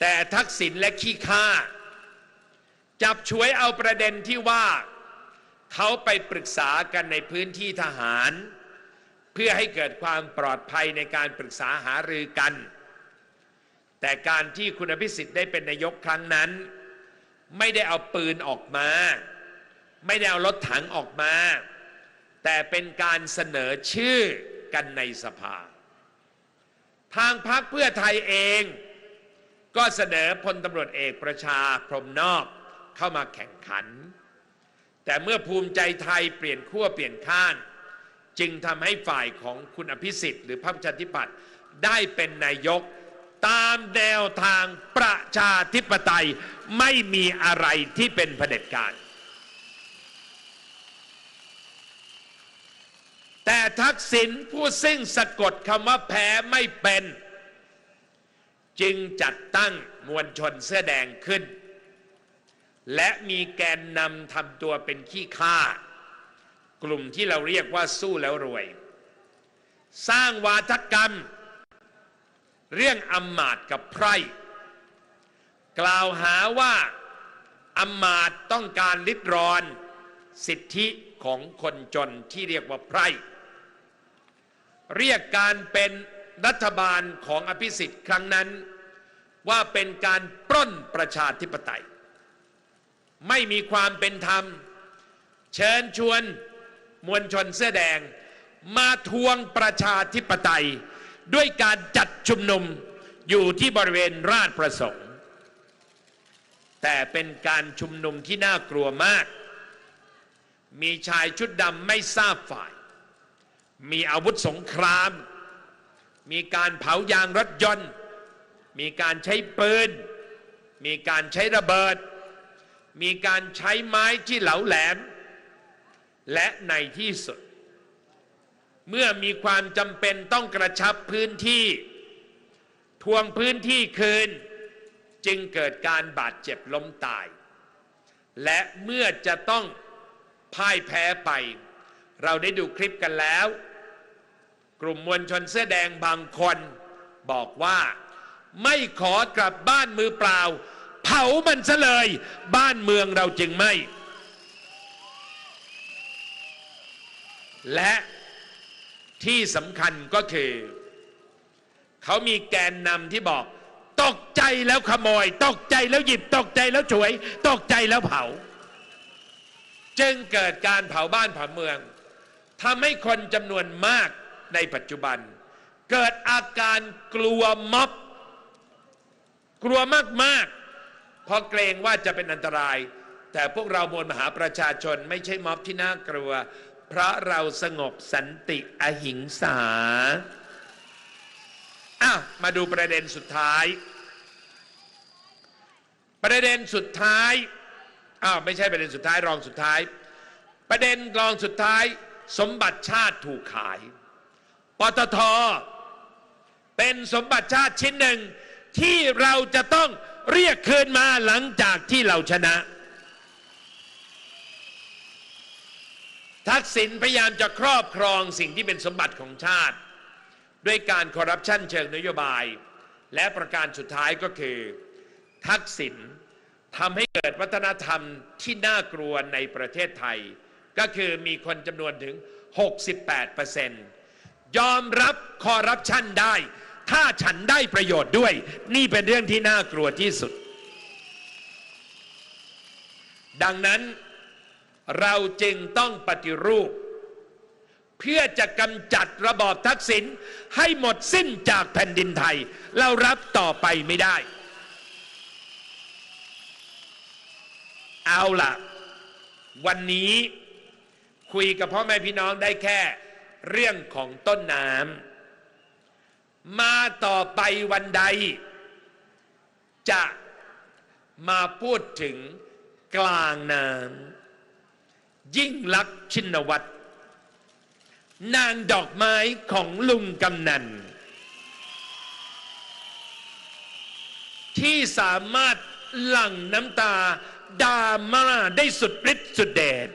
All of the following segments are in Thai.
แต่ทักษิณและขี้ข้าจับฉวยเอาประเด็นที่ว่า เขาไปปรึกษากันในพื้นที่ทหาร เพื่อให้เกิดความปลอดภัยในการปรึกษาหารือกัน แต่การที่คุณอภิสิทธิ์ได้เป็นนายกครั้งนั้น ไม่ได้เอาปืนออกมา ไม่ได้เอารถถังออกมา แต่เป็นการเสนอชื่อกันในสภา ทางพรรคเพื่อไทยเอง ก็เสนอพลตำรวจเอกประชาพรหมนอกเข้ามาแข่งขัน แต่เมื่อภูมิใจไทยเปลี่ยนขั้วเปลี่ยนข้างจึงทำให้ฝ่ายของคุณอภิสิทธิ์หรือพรรคประชาธิปัตย์ได้เป็นนายก ตามแนวทางประชาธิปไตยไม่มีอะไรที่เป็นเผด็จการ แต่ทักษิณผู้ซึ่งสะกดคำว่าแพ้ไม่เป็น จึงจัดตั้งมวลชนเสื้อแดงขึ้น และมีแกนนำทำตัวเป็นขี้ข้ากลุ่มที่เราเรียกว่าสู้แล้วรวย สร้างวาทกรรม เรื่องอำมาตกับไพร่กล่าวหาว่าอำมาตต้องการลิดรอนสิทธิของคนจนที่เรียกว่าไพร่เรียกการเป็นรัฐบาลของอภิสิทธิ์ครั้งนั้น ว่าเป็นการปล้นประชาธิปไตย ไม่มีความเป็นธรรม เชิญชวนมวลชนเสื้อแดง มาทวงประชาธิปไตย ด้วยการจัดชุมนุมอยู่ที่บริเวณราชประสงค์ แต่เป็นการชุมนุมที่น่ากลัวมาก มีชายชุดดำไม่ทราบฝ่าย มีอาวุธสงคราม มีการเผายางรถยนต์ มีการใช้ปืน มีการใช้ระเบิด มีการใช้ไม้ที่เหลาแหลม และในที่สุด เมื่อมีความจำเป็นต้องกระชับพื้นที่ ทวงพื้นที่คืน จึงเกิดการบาดเจ็บล้มตาย และเมื่อจะต้องพ่ายแพ้ไป เราได้ดูคลิปกันแล้ว กลุ่มมวลชนเสื้อแดงบางคนบอกว่า ไม่ขอกลับบ้านมือเปล่า เผามันซะเลย บ้านเมืองเราจึงไม่ และที่สำคัญก็คือ เขามีแกนนำที่บอก ตกใจแล้วขโมย ตกใจแล้วหยิบ ตกใจแล้วฉวย ตกใจแล้วเผา จึงเกิดการเผาบ้านเผาเมืองทำให้คนจำนวนมากในปัจจุบัน เกิดอาการกลัวม็อบ กลัวมากๆ เพราะเกรงว่าจะเป็นอันตราย แต่พวกเรามวลมหาประชาชนไม่ใช่ม็อบที่น่ากลัว เพราะเราสงบสันติอหิงสาอ้าวมาดูประเด็นสุดท้าย ประเด็นสุดท้ายอ้าวไม่ใช่ประเด็นสุดท้ายรองสุดท้าย ประเด็นรองสุดท้าย สมบัติชาติถูกขายปตทเป็นสมบัติชาติชิ้นหนึ่ง ที่เราจะต้องเรียกคืนมาหลังจากที่เราชนะ ทักษิณพยายามจะครอบครองสิ่งที่เป็นสมบัติของชาติ ด้วยการคอร์รัปชันเชิงนโยบาย และประการสุดท้ายก็คือ ทักษิณทำให้เกิดวัฒนธรรมที่น่ากลัวในประเทศไทย ก็คือมีคนจำนวนถึง 68%ยอมรับคอร์รัปชันได้ ถ้าฉันได้ประโยชน์ด้วย นี่เป็นเรื่องที่น่ากลัวที่สุด ดังนั้นเราจึงต้องปฏิรูป เพื่อจะกำจัดระบอบทักษิณให้หมดสิ้นจากแผ่นดินไทย เรารับต่อไปไม่ได้ เอาล่ะ วันนี้คุยกับพ่อแม่พี่น้องได้แค่เรื่องของต้นน้ำ มาต่อไปวันใด จะมาพูดถึงกลางน้ำยิ่งลักษณ์ชินวัตรนางดอกไม้ของลุงกำนัน ที่สามารถหลั่งน้ำตาดาม่าได้สุดฤทธิ์สุดเดช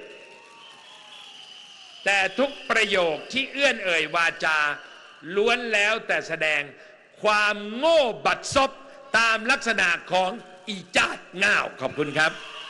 แต่ทุกประโยคที่เอื้อนเอ่ยวาจา ล้วนแล้วแต่แสดงความโง่บัดซบตามลักษณะของอีจาดง่าวขอบคุณครับ